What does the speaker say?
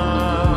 mar.